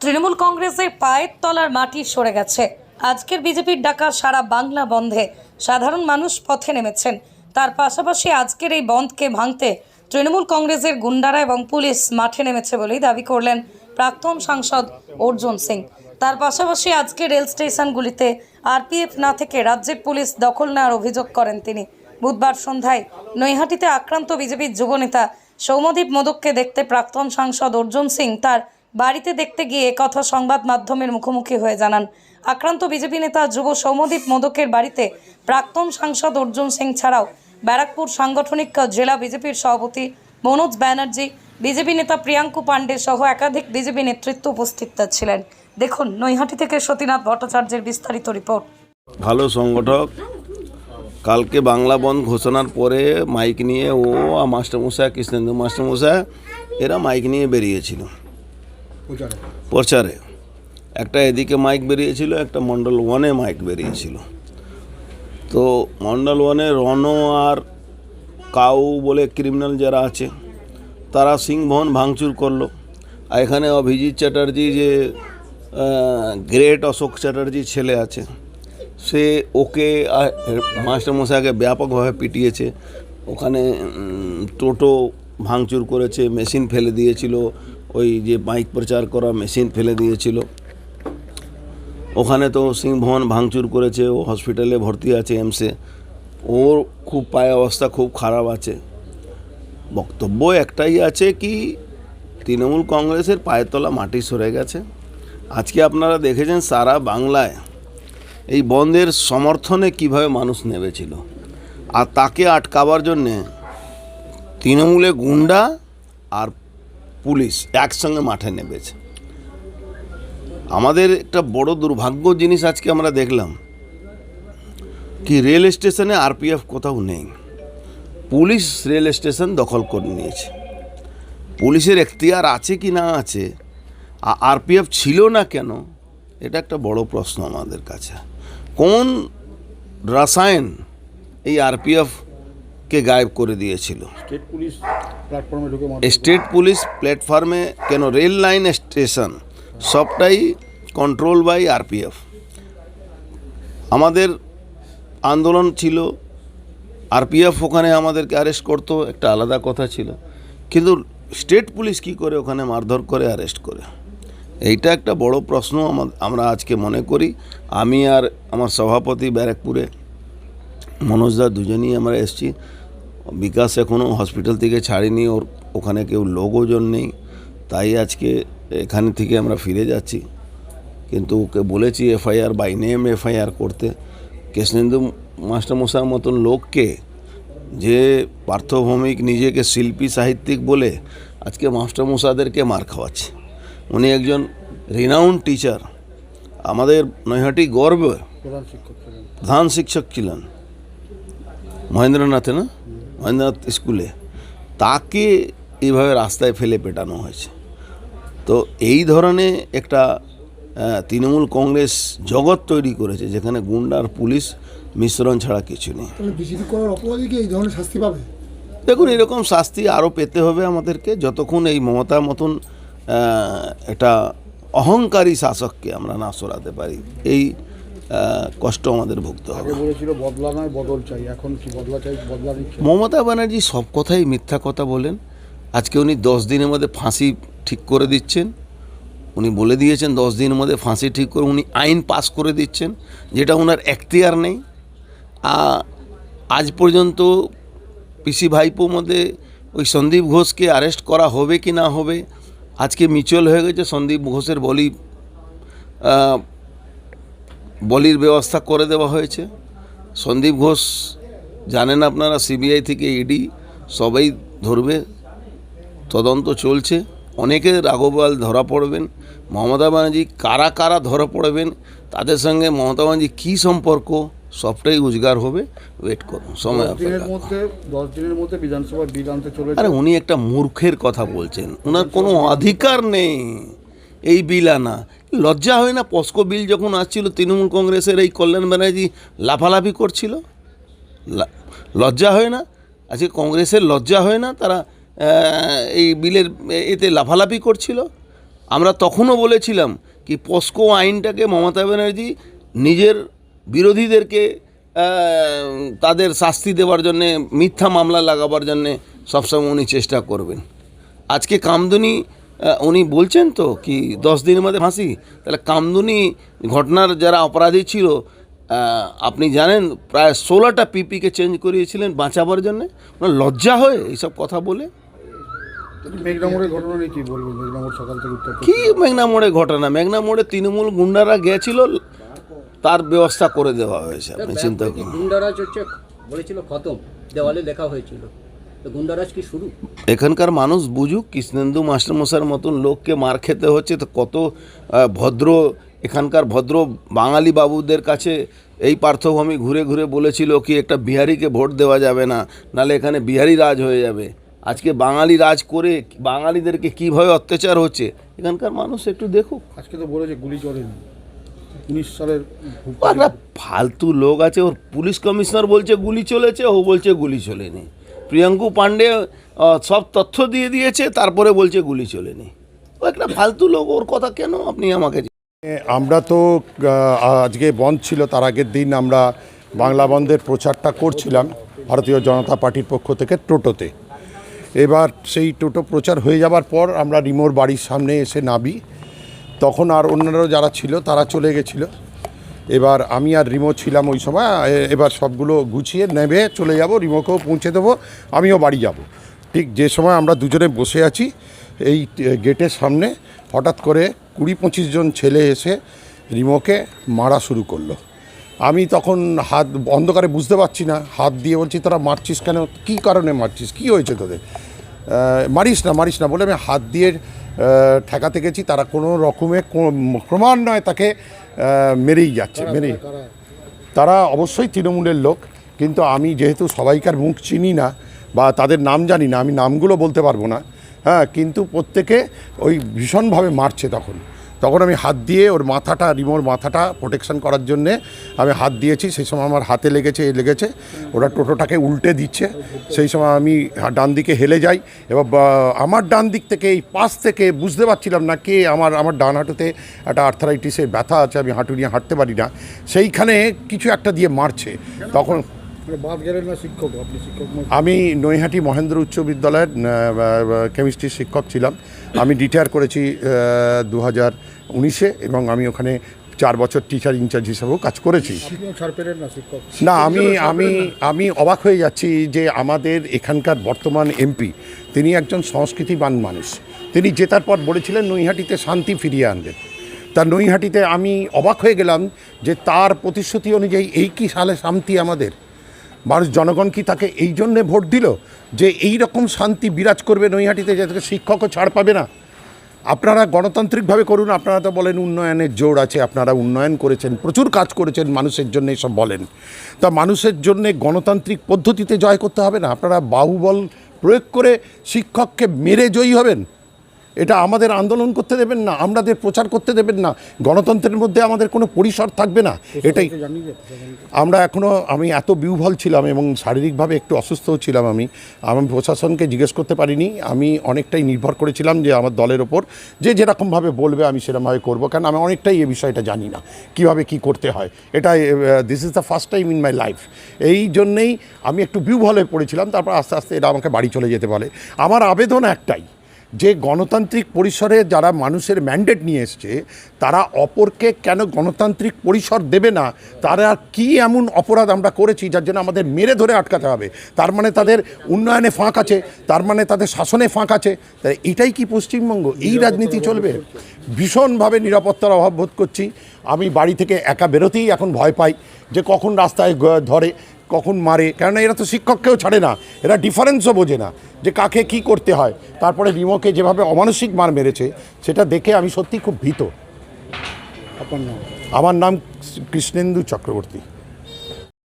তৃণমূল কংগ্রেসের পায়ের তলার মাটি সরে গেছে। আজকের বিজেপির ডাকা সারা বাংলা বন্ধে সাধারণ মানুষ পথে নেমেছেন। তার পাশাপাশি আজকের এই বন্ধকে ভাঙতে তৃণমূল কংগ্রেসের গুন্ডারা এবং পুলিশ মাঠে নেমেছে বলেই দাবি করলেন প্রাক্তন সাংসদ অর্জুন সিং। তার পাশাপাশি আজকে রেল স্টেশনগুলিতে আরপিএফ না থেকে রাজ্যের পুলিশ দখল নেওয়ার অভিযোগ করেন তিনি। বুধবার সন্ধ্যায় নৈহাটিতে আক্রান্ত বিজেপির যুবনেতা সৌমদীপ মোদককে দেখতে প্রাক্তন সাংসদ অর্জুন সিং তার বাড়িতে দেখতে গিয়ে কথা সংবাদ মাধ্যমের মুখোমুখি হয়ে জানান। আক্রান্ত বিজেপি নেতা যুব সৌমদীপ মোদকের বাড়িতে প্রাক্তন সাংসদ অর্জুন সিং ছাড়াও ব্যারাকপুর সাংগঠনিক জেলা বিজেপির সভাপতি মনোজ ব্যানার্জি, বিজেপি নেতা প্রিয়াঙ্কু পাণ্ডে সহ একাধিক বিজেপি নেতৃত্ব উপস্থিত ছিলেন। দেখুন, নৈহাটি থেকে সতীনাথ ভট্টাচার্যের বিস্তারিত রিপোর্ট। ভালো সংগঠক। কালকে বাংলা বন্ধ ঘোষণার পরে মাইক নিয়ে ও মাস্টারমশাই, কৃষ্ণেন্দু মাস্টারমশাই, এরা মাইক নিয়ে বেরিয়েছিল। প্রচারে। একটা এদিকে মাইক বেরিয়েছিল, একটা মন্ডল ওয়ানে মাইক বেরিয়েছিল। তো মন্ডল ওয়ানে রনো আর কাউ বলে ক্রিমিনাল যারা আছে, তারা সিংভবন ভাঙচুর করল। আর এখানে অভিজিৎ চ্যাটার্জি যে গ্রেট অশোক চ্যাটার্জি ছেলে আছে, সে ওকে মাস্টারমশাইকে ব্যাপকভাবে পিটিয়েছে। ওখানে টোটো ভাঙচুর করেছে মেশিন ফেলে দিয়েছিল ওই যে বাইক প্রচার করা মেশিন ফেলে দিয়েছিল। ওখানে তো সিংভবন ভাঙচুর করেছে, ও হসপিটালে ভর্তি আছে এমসে ওর খুব পায়ে অবস্থা খুব খারাপ আছে। বক্তব্য একটাই আছে কি, তৃণমূল কংগ্রেসের পায়ের তলা মাটি সরে গেছে। আজকে আপনারা দেখেছেন সারা বাংলায় এই বন্ধের সমর্থনে কীভাবে মানুষ নেমেছিল। আর তাকে আটকাবার জন্যে তৃণমূলে গুন্ডা আর পুলিশ একসঙ্গে মাঠে নেমেছে। আমাদের একটা বড় দুর্ভাগ্য জিনিস আজকে আমরা দেখলাম। কি রেল স্টেশনে আরপিএফ কোথাও নেই। পুলিশ রেল স্টেশন দখল করে নিয়েছে। পুলিশের এখতিয়ার আছে কি না আছে আরপিএফ ছিল না কেন, এটা একটা বড় প্রশ্ন আমাদের কাছে। কোন রাসায়ন এই আরপিএফকে গায়েব করে দিয়েছিল। স্টেট পুলিশ প্ল্যাটফর্মে ঢুকে স্টেট পুলিশ প্ল্যাটফর্মে কেন রেল লাইন স্টেশন সবটাই কন্ট্রোল বাই আরপিএফ আমাদের আন্দোলন ছিল আরপিএফ ওখানে আমাদেরকে অ্যারেস্ট করতো একটা আলাদা কথা ছিল। কিন্তু স্টেট পুলিশ কি করে ওখানে মারধর করে অ্যারেস্ট করে? এইটা একটা বড় প্রশ্ন আমা- আমরা আজকে মনে করি। আমি আর আমার সভাপতি ব্যারাকপুরে মনোজদা দুজনেই আমরা এসছি। বিকাশ এখনও হসপিটাল থেকে ছাড়িনি ওর ওখানে কেউ লোকজন নেই। তাই আজকে এখানে থেকে আমরা ফিরে যাচ্ছি। কিন্তু ওকে বলেছি এফআইআর বাই নেম এফআইআর করতে। কৃষ্ণেন্দু মাস্টারমশার মতন লোককে যে পার্থভৌমিক নিজেকে শিল্পী সাহিত্যিক বলে আজকে মাস্টারমশাদেরকে মার খাওয়াচ্ছে। উনি একজন রিনাউন্ড টিচার আমাদের নৈহাটি গর্ব প্রধান শিক্ষক ছিলেন। প্রধান শিক্ষক ছিলেন। মহেন্দ্রনাথে না? মহেন্দ্রনাথ স্কুলে তাকে এইভাবে রাস্তায় ফেলে পেটানো হয়েছে। তো এই ধরনের একটা তৃণমূল কংগ্রেস জগৎ তৈরি করেছে যেখানে গুন্ডার পুলিশ মিশ্রণ ছাড়া কিছু নেই। এই ধরনের শাস্তি পাবে? দেখুন এরকম শাস্তি আরও পেতে হবে আমাদেরকে যতক্ষণ এই মমতার মতন একটা অহংকারী শাসককে আমরা না সরাতে পারি। এই কষ্ট আমাদের ভুগতে হবে। আগে বদলা নয় বদল চাই। এখন কি বদলা চাই বদলা মমতা ব্যানার্জি সব কথাই মিথ্যা কথা বলেন। আজকে উনি দশ দিনের মধ্যে ফাঁসি ঠিক করে দিচ্ছেন। উনি বলে দিয়েছেন দশ দিনের মধ্যে ফাঁসি ঠিক করে উনি আইন পাস করে দিচ্ছেন যেটা ওনার এখতিয়ার নেই। আজ পর্যন্ত পিসি ভাইপো মধ্যে ওই সন্দীপ ঘোষকে অ্যারেস্ট করা হবে কি না হবে আজকে মিচুয়াল হয়ে গেছে সন্দীপ ঘোষের বলি। বলির ব্যবস্থা করে দেওয়া হয়েছে। সন্দীপ ঘোষ জানেন আপনারা সিবিআই থেকে ইডি সবাই ধরবে। তদন্ত চলছে। অনেকে রাঘবাল ধরা পড়বেন। মমতা ব্যানার্জি কারা কারা ধরা পড়বেন তাদের সঙ্গে মমতা ব্যানার্জি কী সম্পর্ক সবটাই উজগার হবে। ওয়েট করুন সময় আরে উনি একটা মূর্খের কথা বলছেন। ওনার কোনো অধিকার নেই এই বিল আনা। লজ্জা হয় না? পস্কো বিল যখন আসছিল, তৃণমূল কংগ্রেসের এই কল্যাণ ব্যানার্জি লাফালাফি করছিল? লজ্জা হয় না? আজকে কংগ্রেসের লজ্জা হয় না? তারা এই বিলের এতে লাফালাফি করছিল? আমরা তখনও বলেছিলাম কি, পস্কো আইনটাকে মমতা ব্যানার্জি নিজের বিরোধীদেরকে তাদের শাস্তি দেওয়ার জন্যে, মিথ্যা মামলা লাগাবার জন্যে সবসময় উনি চেষ্টা করবেন। আজকে কামদুনি উনি বলছেন তো কি দশ দিনের মধ্যে ফাঁসি। তাহলে কামদুনি ঘটনার যারা অপরাধী ছিল আপনি জানেন প্রায় ষোলোটা পিপিকে চেঞ্জ করিয়েছিলেন বাঁচাবার জন্যে? ওনার লজ্জা হয় এইসব কথা বলে? মেঘনা মোড়ের ঘটনা নিয়ে কি মেঘনা মোড় ঘটনা? মেঘনা মোড়ে তৃণমূল গুন্ডারা গেছিল তার ব্যবস্থা করে দেওয়া হয়েছে আপনি চিন্তা করুন। গুন্ডারাজ হচ্ছে বলেছিল খতম দেওয়ালে লেখা হয়েছিল। গুন্ডারাজ কি শুরু? এখানকার মানুষ বুঝুক কৃষ্ণেন্দু মাস্টারমশার মতন লোককে মার খেতে হচ্ছে তো কত ভদ্র এখানকার ভদ্র বাঙালি বাবুদের কাছে এই পার্থভূমি ঘুরে ঘুরে বলেছিল কি একটা বিহারিকে ভোট দেওয়া যাবে না নালে এখানে বিহারি রাজ হয়ে যাবে। আজকে বাঙালি রাজ করে বাঙালিদেরকে কীভাবে অত্যাচার হচ্ছে এখানকার মানুষ একটু দেখুক। আজকে তো বলেছে গুলি চলেনি। উনিশ সালের ফালতু লোক আছে ওর পুলিশ কমিশনার বলছে গুলি চলেছে ও বলছে গুলি চলেনি। প্রিয়াঙ্কু পাণ্ডে সব তথ্য দিয়ে দিয়েছে, তারপরে বলছে গুলি চলেনি। ও একটা ফালতু লোক, ওর কথা কেন আপনি আমাকে আমরা তো আজকে বন্ধ ছিল, তার আগের দিন আমরা বাংলা বন্ধের প্রচারটা করছিলাম, ভারতীয় জনতা পার্টির পক্ষ থেকে টোটোতে। এবার সেই টোটো প্রচার হয়ে যাবার পর আমরা রিমোর বাড়ির সামনে এসে নাবি তখন আর অন্যরাও যারা ছিল, তারা চলে গেছিল। এবার আমি আর রিমো ছিলাম ওই সময় এবার সবগুলো গুছিয়ে নেবে, চলে যাব, রিমোকেও পৌঁছে দেবো, আমিও বাড়ি যাব। ঠিক যে সময় আমরা দুজনে বসে আছি, এই গেটের সামনে, হঠাৎ করে কুড়ি পঁচিশ জন ছেলে এসে রিমোকে মারা শুরু করল। আমি তখন হাত অন্ধকারে বুঝতে পারছি না, হাত দিয়ে বলছি, তোরা মারছিস কেন? কী কারণে মারছিস? কী হয়েছে তোদের? মারিস না মারিস না, বলে আমি হাত দিয়ে ঠেকাতে গেছি, তারা কোনো রকমে ক্রমান্বয়ে তাকে মেরেই যাচ্ছে মেরে তারা অবশ্যই তৃণমূলের লোক কিন্তু আমি যেহেতু সবাইকার মুখ চিনি না বা তাদের নাম জানি না আমি নামগুলো বলতে পারব না হ্যাঁ কিন্তু প্রত্যেকে ওই ভীষণভাবে মারছে তখন। তখন আমি হাত দিয়ে ওর মাথাটা, রিমোর মাথাটা প্রোটেকশন করার জন্যে আমি হাত দিয়েছি। সেই সময় আমার হাতে লেগেছে, এ লেগেছে। ওরা টোটোটাকে উল্টে দিচ্ছে। সেই সময় আমি ডান দিকে হেলে যাই এবার আমার ডান দিক থেকে, এই পাশ থেকে বুঝতে পারছিলাম না কে আমার আমার ডান হাঁটুতে একটা আর্থারাইটিসের ব্যথা আছে, আমি হাঁটু নিয়ে হাঁটতে পারি না। সেইখানে কিছু একটা দিয়ে মারছে। তখন আমি নৈহাটি মহেন্দ্র উচ্চ বিদ্যালয়ের কেমিস্ট্রির শিক্ষক ছিলাম। আমি রিটায়ার করেছি দু হাজার উনিশে এবং আমি ওখানে চার বছর টিচার ইনচার্জ হিসাবেও কাজ করেছি। না আমি আমি আমি অবাক হয়ে যাচ্ছি যে আমাদের এখানকার বর্তমান এমপি তিনি একজন সংস্কৃতিবান মানুষ। তিনি জেতার পর বলেছিলেন নৈহাটিতে শান্তি ফিরিয়ে আনবেন তা নৈহাটিতে আমি অবাক হয়ে গেলাম যে তার প্রতিশ্রুতি অনুযায়ী এই কি সালে শান্তি আমাদের? মানুষ জনগণ কি তাকে এই জন্যে ভোট দিল যে এই রকম শান্তি বিরাজ করবে নৈহাটিতে যাতে শিক্ষকও ছাড় পাবে না? আপনারা গণতান্ত্রিকভাবে করুন, আপনারা তো বলেন উন্নয়নের জোর আছে, আপনারা উন্নয়ন করেছেন, প্রচুর কাজ করেছেন, মানুষের জন্য এসব বলেন। তা মানুষের জন্য গণতান্ত্রিক পদ্ধতিতে জয় করতে হবে না? আপনারা বাহুবল প্রয়োগ করে শিক্ষককে মেরে জয়ী হবেন? এটা আমাদের আন্দোলন করতে দেবেন না আমাদের প্রচার করতে দেবেন না গণতন্ত্রের মধ্যে আমাদের কোনো পরিসর থাকবে না এটাই। আমরা এখনও আমি এত বিহ্বল ছিলাম এবং শারীরিকভাবে একটু অসুস্থও ছিলাম আমি আমি প্রশাসনকে জিজ্ঞেস করতে পারিনি আমি অনেকটাই নির্ভর করেছিলাম যে আমার দলের ওপর যে যেরকমভাবে বলবে আমি সেরকমভাবে করব কারণ আমি অনেকটাই এই বিষয়টা জানি না কীভাবে কি করতে হয়। এটা this is the first time in my life এই জন্যেই আমি একটু বিহ্বল হয়ে পড়েছিলাম তারপর আস্তে আস্তে এরা আমাকে বাড়ি চলে যেতে বলে। আমার আবেদন একটাই যে গণতান্ত্রিক পরিসরে যারা মানুষের ম্যান্ডেট নিয়ে এসছে, তারা অপরকে কেন গণতান্ত্রিক পরিসর দেবে না? তারা কি এমন অপরাধ আমরা করেছি যার জন্য আমাদের মেরে ধরে আটকাতে হবে? তার মানে তাদের উন্নয়নে ফাঁক আছে, তার মানে তাদের শাসনে ফাঁক আছে। তাই এটাই কি পশ্চিমবঙ্গ? এই রাজনীতি চলবে? ভীষণভাবে নিরাপত্তার অভাব বোধ করছি। আমি বাড়ি থেকে একা বেরোতেই এখন ভয় পাই যে কখন রাস্তায় ধরে কখন মারে কেননা এরা তো শিক্ষককেও ছাড়ে না এরা ডিফারেন্সও বোঝে না যে কাকে কি করতে হয়। তারপরে রিমোকে যেভাবে অমানসিক মার মেরেছে সেটা দেখে আমি সত্যি খুব ভীত। আমার নাম কৃষ্ণেন্দু চক্রবর্তী।